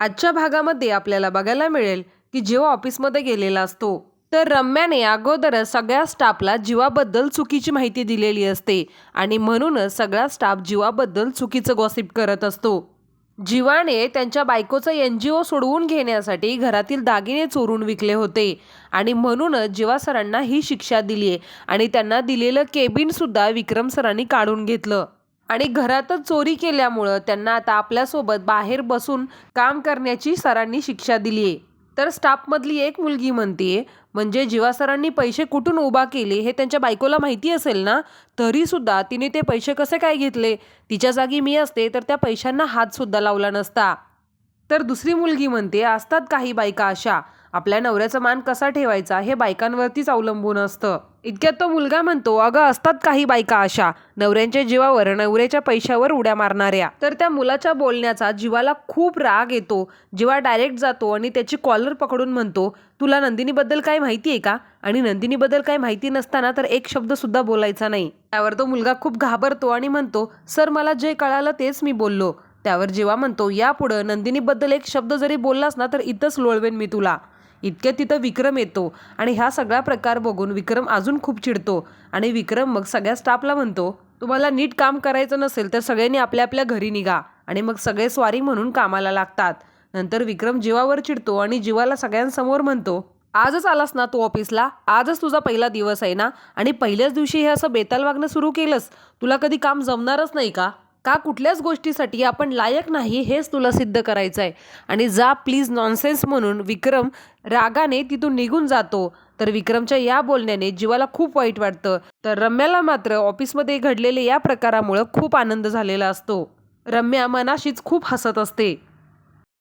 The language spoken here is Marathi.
आजच्या भागामध्ये आपल्याला बघायला मिळेल की जेव्हा ऑफिसमध्ये गेलेला असतो तर रम्याने अगोदरच सगळ्या स्टाफला जीवाबद्दल चुकीची माहिती दिलेली असते आणि म्हणूनच सगळा स्टाफ जीवाबद्दल चुकीचं गॉसिप करत असतो. जीवाने त्यांच्या बायकोचं एन जी ओ सोडवून घेण्यासाठी घरातील दागिने चोरून विकले होते आणि म्हणूनच जीवा सरांना ही शिक्षा दिली आहे आणि त्यांना दिलेलं केबिनसुद्धा विक्रम सरांनी काढून घेतलं. आणि घरातच चोरी केल्यामुळं त्यांना आता आपल्यासोबत बाहेर बसून काम करण्याची सरांनी शिक्षा दिली आहे. तर स्टाफमधली एक मुलगी म्हणते म्हणजे जेव्हा सरांनी पैसे कुठून उभा केले हे त्यांच्या बायकोला माहिती असेल ना? तरीसुद्धा तिने ते पैसे कसे काय घेतले? तिच्या जागी मी असते तर त्या पैशांना हातसुद्धा लावला नसता. तर दुसरी मुलगी म्हणते असतात काही बायका अशा. आपल्या नवऱ्याचा मान कसा ठेवायचा हे बायकांवरतीच अवलंबून असतं. इतक्यात तो मुलगा म्हणतो अगं असतात काही बायका अशा नवऱ्यांच्या जीवावर नवऱ्याच्या पैशावर उड्या मारणाऱ्या. तर त्या मुलाच्या बोलण्याचा जीवाला खूप राग येतो. जीवा डायरेक्ट जातो आणि त्याची कॉलर पकडून म्हणतो तुला नंदिनीबद्दल काय माहिती आहे का? आणि नंदिनीबद्दल काय माहिती नसताना तर एक शब्द सुद्धा बोलायचा नाही. त्यावर तो मुलगा खूप घाबरतो आणि म्हणतो सर मला जे कळालं तेच मी बोललो. त्यावर जेव्हा म्हणतो यापुढं नंदिनीबद्दल एक शब्द जरी बोललास ना तर इथंच लोळवेन मी तुला. इतक्यात तिथं विक्रम येतो आणि ह्या सगळा प्रकार बघून विक्रम अजून खूप चिडतो. आणि विक्रम मग सगळ्या स्टाफला म्हणतो तुम्हाला नीट काम करायचं नसेल तर सगळ्यांनी आपल्या आपल्या घरी निघा आणि मग सगळे स्वारी म्हणून कामाला लागतात. नंतर विक्रम जीवावर चिडतो आणि जीवाला सगळ्यांसमोर म्हणतो आजच आलास ना तू ऑफिसला? आजच तुझा पहिला दिवस आहे ना? आणि पहिल्याच दिवशी हे असं बेताल वागणं सुरू केलंस? तुला कधी काम जमणारच नाही का? का कुठल्याच गोष्टीसाठी आपण लायक नाही हेच तुला सिद्ध करायचं आहे आणि जा प्लीज नॉनसेन्स म्हणून विक्रम रागाने तिथून निघून जातो. तर विक्रमच्या या बोलण्याने जीवाला खूप वाईट वाटतं. तर रम्याला मात्र ऑफिसमध्ये घडलेल्या या प्रकारामुळं खूप आनंद झालेला असतो. रम्या मनाशीच खूप हसत असते.